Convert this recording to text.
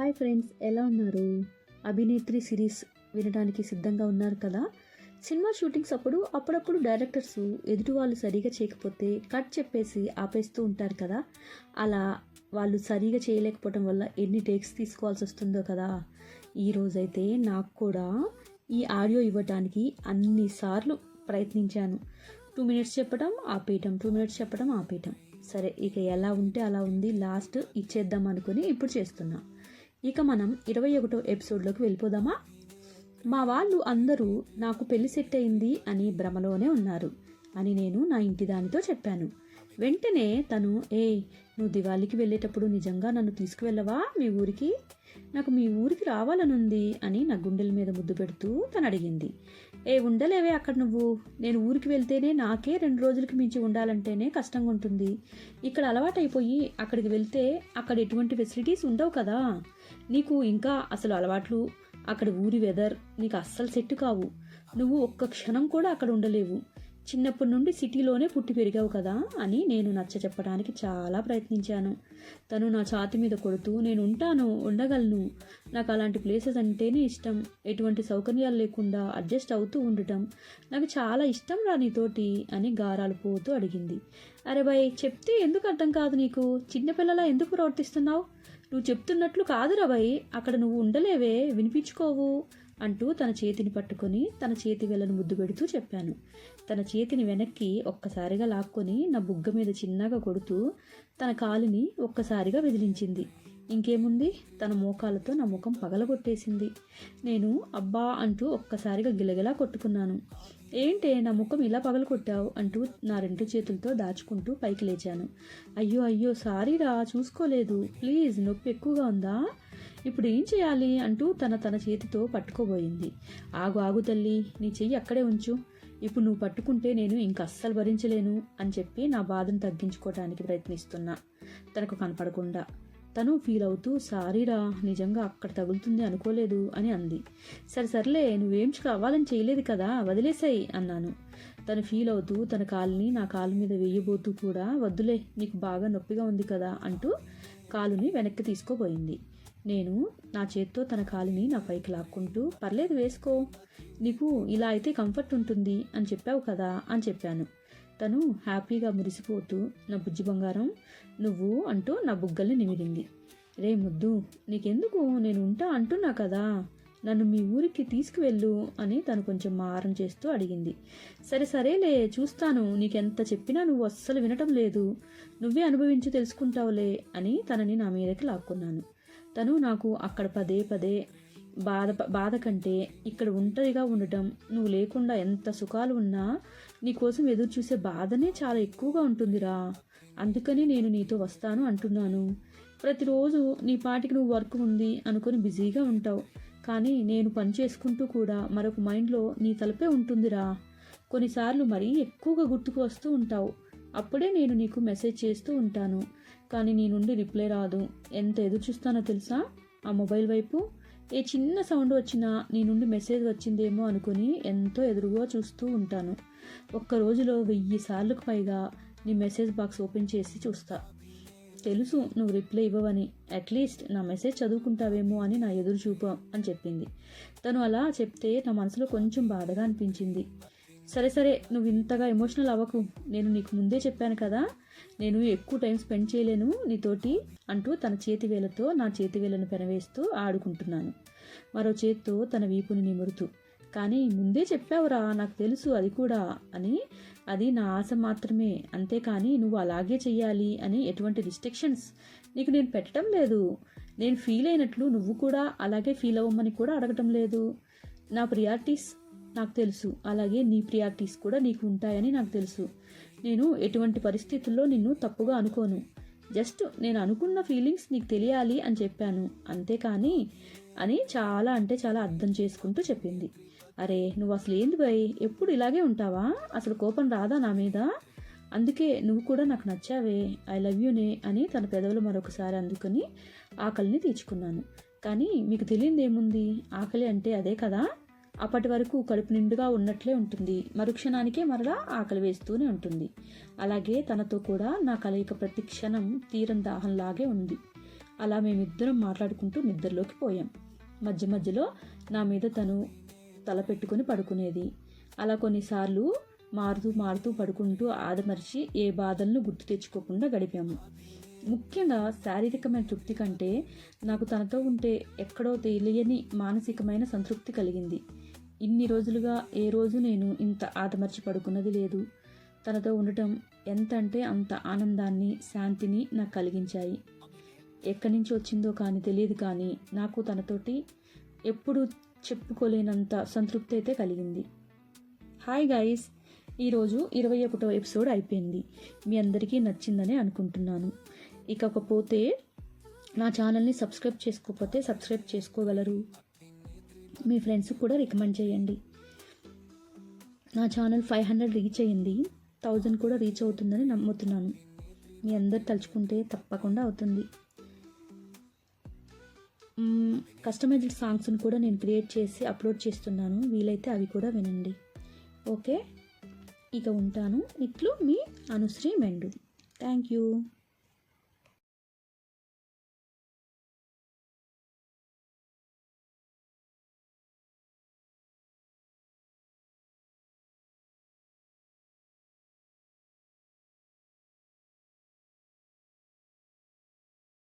Hi friends ఎలా ఉన్నారు? అభినేత్రి series వినడానికి సిద్ధంగా ఉన్నారు కదా? సినిమా షూటింగ్స్ అప్పుడు అప్పుడప్పుడు డైరెక్టర్స్ ఎదుటి వాళ్ళు సరిగా చేయకపోతే కట్ చెప్పేసి ఆపేస్తూ ఉంటారు కదా? అలా వాళ్ళు సరిగా చేయలేకపోవడం వల్ల ఎన్ని టేక్స్ తీసుకోవాల్సి వస్తుందో కదా? ఈరోజైతే నాకు కూడా ఈ ఆడియో ఇవ్వటానికి అన్నిసార్లు ప్రయత్నించాను. టూ మినిట్స్ చెప్పడం ఆపేయటం టూ మినిట్స్ చెప్పడం ఆపేయటం. సరే ఇక ఎలా ఉంటే అలా ఉంది లాస్ట్ ఇచ్చేద్దాం అనుకుని ఇప్పుడు చేస్తున్నా. ఇక మనం ఇరవై ఒకటో ఎపిసోడ్లోకి వెళ్ళిపోదామా? మా వాళ్ళు అందరూ నాకు పెళ్ళి సెట్ అయింది అని భ్రమలోనే ఉన్నారు అని నేను నా ఇంటి దానితో చెప్పాను. వెంటనే తను ఏ నువ్వు దివాళీకి వెళ్ళేటప్పుడు నిజంగా నన్ను తీసుకువెళ్ళవా మీ ఊరికి? నాకు మీ ఊరికి రావాలనుంది అని నా గుండెల మీద ముద్దు పెడుతూ తను అడిగింది. ఏ ఉండలేవే అక్కడ నువ్వు. నేను ఊరికి వెళ్తేనే నాకే రెండు రోజులకి మించి ఉండాలంటేనే కష్టంగా ఉంటుంది ఇక్కడ అలవాటైపోయి అక్కడికి వెళ్తే అక్కడ ఎటువంటి ఫెసిలిటీస్ ఉండవు కదా. నీకు ఇంకా అసలు అలవాట్లు అక్కడ ఊరి వెదర్ నీకు అస్సలు సెట్ కావు. నువ్వు ఒక్క క్షణం కూడా అక్కడ ఉండలేవు. చిన్నప్పటి నుండి సిటీలోనే పుట్టి పెరిగావు కదా అని నేను నచ్చ చెప్పడానికి చాలా ప్రయత్నించాను. తను నా ఛాతి మీద కొడుతూ నేను ఉంటాను ఉండగలను. నాకు అలాంటి ప్లేసెస్ అంటేనే ఇష్టం. ఎటువంటి సౌకర్యాలు లేకుండా అడ్జస్ట్ అవుతూ ఉండటం నాకు చాలా ఇష్టం రా నీతోటి అని గారాలు పోతూ అడిగింది. అరే బాయ్ చెప్తే ఎందుకు అర్థం కాదు నీకు? చిన్నపిల్లలా ఎందుకు ప్రవర్తిస్తున్నావు? నువ్వు చెప్తున్నట్లు కాదురా అక్కడ నువ్వు ఉండలేవే. వినిపించుకోవు అంటూ తన చేతిని పట్టుకొని తన చేతి వెళ్ళను ముద్దు పెడుతూ చెప్పాను. తన చేతిని వెనక్కి ఒక్కసారిగా లాక్కొని నా బుగ్గ మీద చిన్నగా కొడుతూ తన కాలుని ఒక్కసారిగా విదిలించింది. ఇంకేముంది? తన మోకాలతో నా ముఖం పగలగొట్టేసింది. నేను అబ్బా అంటూ ఒక్కసారిగా గిలగిలా కొట్టుకున్నాను. ఏంటే నా ముఖం ఇలా పగలగొట్టావు అంటూ నా రెండు చేతులతో దాచుకుంటూ పైకి లేచాను. అయ్యో అయ్యో సారీరా చూసుకోలేదు. ప్లీజ్ నొప్పి ఎక్కువగా ఉందా? ఇప్పుడు ఏం చేయాలి అంటూ తన తన చేతితో పట్టుకోబోయింది. ఆగు ఆగు తల్లి నీ చెయ్యి అక్కడే ఉంచు. ఇప్పుడు నువ్వు పట్టుకుంటే నేను ఇంక అస్సలు భరించలేను అని చెప్పి నా బాధను తగ్గించుకోవడానికి ప్రయత్నిస్తున్నా. తనకు కనపడకుండా. తను ఫీల్ అవుతూ సారీరా నిజంగా అక్కడ తగులుతుంది అనుకోలేదు అని అంది. సరే సర్లే నువ్వేం కావాలని చేయలేదు కదా వదిలేసాయి అన్నాను. తను ఫీల్ అవుతూ తన కాలుని నా కాలు మీద వేయబోతూ కూడా వద్దులే నీకు బాగా నొప్పిగా ఉంది కదా అంటూ కాలుని వెనక్కి తీసుకోబోయింది నేను నా చేత్తో తన కాలుని నా పైకి లాక్కుంటూ పర్లేదు వేసుకో నీకు ఇలా అయితే కంఫర్ట్ ఉంటుంది అని చెప్పావు కదా అని చెప్పాను. తను హ్యాపీగా మురిసిపోతూ నా బుజ్జి బంగారం నువ్వు అంటూ నా బుగ్గల్ని నిమిరింది. రే ముద్దు నీకెందుకు? నేను ఉంటా అంటున్నా కదా. నన్ను మీ ఊరికి తీసుకువెళ్ళు అని తను కొంచెం మారం చేస్తూ అడిగింది. సరే సరేలే చూస్తాను. నీకెంత చెప్పినా నువ్వు అస్సలు వినటం లేదు. నువ్వే అనుభవించి తెలుసుకుంటావులే అని తనని నా మీదకి లాక్కున్నాను. తను నాకు అక్కడ పదే పదే బాధ బాధ కంటే ఇక్కడ ఒంటరిగా ఉండటం నువ్వు లేకుండా ఎంత సుఖాలు ఉన్నా నీకోసం ఎదురు చూసే బాధనే చాలా ఎక్కువగా ఉంటుందిరా. అందుకని నేను నీతో వస్తాను అంటున్నాను. ప్రతిరోజు నీ పాటికి నువ్వు వర్క్ ఉంది అనుకుని బిజీగా ఉంటావు. కానీ నేను పని చేసుకుంటూ కూడా మరొక మైండ్లో నీ తలపే ఉంటుందిరా. కొన్నిసార్లు మరీ ఎక్కువగా గుర్తుకు వస్తూ ఉంటావు. అప్పుడే నేను నీకు మెసేజ్ చేస్తూ ఉంటాను. కానీ నీ నుండి రిప్లై రాదు. ఎంత ఎదురు చూస్తానో తెలుసా? ఆ మొబైల్ వైపు ఏ చిన్న సౌండ్ వచ్చినా నీ నుండి మెసేజ్ వచ్చిందేమో అనుకుని ఎంతో ఎదురుగా చూస్తూ ఉంటాను. ఒక్క రోజులో వెయ్యి సార్లకు పైగా నీ మెసేజ్ బాక్స్ ఓపెన్ చేసి చూస్తా. తెలుసు నువ్వు రిప్లై ఇవ్వవని. అట్లీస్ట్ నా మెసేజ్ చదువుకుంటావేమో అని నా ఎదురు చూపా అని చెప్పింది. తను అలా చెప్తే నా మనసులో కొంచెం బాధగా అనిపించింది. సరే సరే నువ్వు ఇంతగా ఎమోషనల్ అవ్వకు. నేను నీకు ముందే చెప్పాను కదా నేను ఎక్కువ టైం స్పెండ్ చేయలేను నీతోటి అంటూ తన చేతి వేలతో నా చేతి వేలను పెనవేస్తూ ఆడుకుంటున్నాను. మరో చేత్తో తన వీపుని నిమురుతూ. కానీ ముందే చెప్పావురా నాకు తెలుసు అది కూడా అని. అది నా ఆశ మాత్రమే. అంతేకాని నువ్వు అలాగే చెయ్యాలి అని ఎటువంటి రిస్ట్రిక్షన్స్ నీకు నేను పెట్టడం లేదు. నేను ఫీల్ అయినట్లు నువ్వు కూడా అలాగే ఫీల్ అవ్వమని కూడా అడగటం లేదు. నా ప్రియారిటీస్ నాకు తెలుసు. అలాగే నీ ప్రియారిటీస్ కూడా నీకు ఉంటాయని నాకు తెలుసు. నేను ఎటువంటి పరిస్థితుల్లో నిన్ను తప్పుగా అనుకోను. జస్ట్ నేను అనుకున్న ఫీలింగ్స్ నీకు తెలియాలి అని చెప్పాను. అంతేకాని అని చాలా అంటే చాలా అర్థం చేసుకుంటూ చెప్పింది. అరే నువ్వు అసలు ఏంది భయ్? ఎప్పుడు ఇలాగే ఉంటావా? అసలు కోపం రాదా నా మీద? అందుకే నువ్వు కూడా నాకు నచ్చావే. ఐ లవ్ యూనే అని తన పెదవులు మరొకసారి అందుకొని ఆకలిని తీర్చుకున్నాను. కానీ మీకు తెలియదు ఏముంది ఆకలి అంటే అదే కదా? అప్పటి వరకు కడుపు నిండుగా ఉన్నట్లే ఉంటుంది. మరుక్షణానికే మరలా ఆకలి వేస్తూనే ఉంటుంది. అలాగే తనతో కూడా నా కలయిక ప్రతి క్షణం తీరం దాహంలాగే ఉంది. అలా మేమిద్దరం మాట్లాడుకుంటూ నిద్రలోకి పోయాం. మధ్య మధ్యలో నా మీద తను తల పెట్టుకుని పడుకునేది. అలా కొన్నిసార్లు మారుతూ మారుతూ పడుకుంటూ ఆదమరిచి ఏ బాధలను గుర్తు తెచ్చుకోకుండా గడిపాము. ముఖ్యంగా శారీరకమైన తృప్తి కంటే నాకు తనతో ఉంటే ఎక్కడో తెలియని మానసికమైన సంతృప్తి కలిగింది. ఇన్ని రోజులుగా ఏ రోజు నేను ఇంత ఆదమర్చి పడుకున్నది లేదు. తనతో ఉండటం ఎంత అంటే అంత ఆనందాన్ని శాంతిని నాకు కలిగించాయి. ఎక్కడి నుంచి వచ్చిందో కానీ తెలియదు కానీ నాకు తనతోటి ఎప్పుడు చెప్పుకోలేనంత సంతృప్తి అయితే కలిగింది. హాయ్ గైస్ ఈరోజు ఇరవై ఒకటో ఎపిసోడ్ అయిపోయింది. మీ అందరికీ నచ్చిందని అనుకుంటున్నాను. ఇకపోతే నా ఛానల్ని సబ్స్క్రైబ్ చేసుకోకపోతే సబ్స్క్రైబ్ చేసుకోగలరు. మీ ఫ్రెండ్స్కి కూడా రికమెండ్ చేయండి. నా ఛానల్ ఫైవ్ హండ్రెడ్ రీచ్ అయ్యింది థౌజండ్ కూడా రీచ్ అవుతుందని నమ్ముతున్నాను. మీ అందరు తలుచుకుంటే తప్పకుండా అవుతుంది. కస్టమైజ్డ్ సాంగ్స్ని కూడా నేను క్రియేట్ చేసి అప్లోడ్ చేస్తున్నాను. వీలైతే అవి కూడా వినండి. ఓకే? ఇక ఉంటాను. ఇట్లు మీ అనుశ్రీ మెండు. Thank you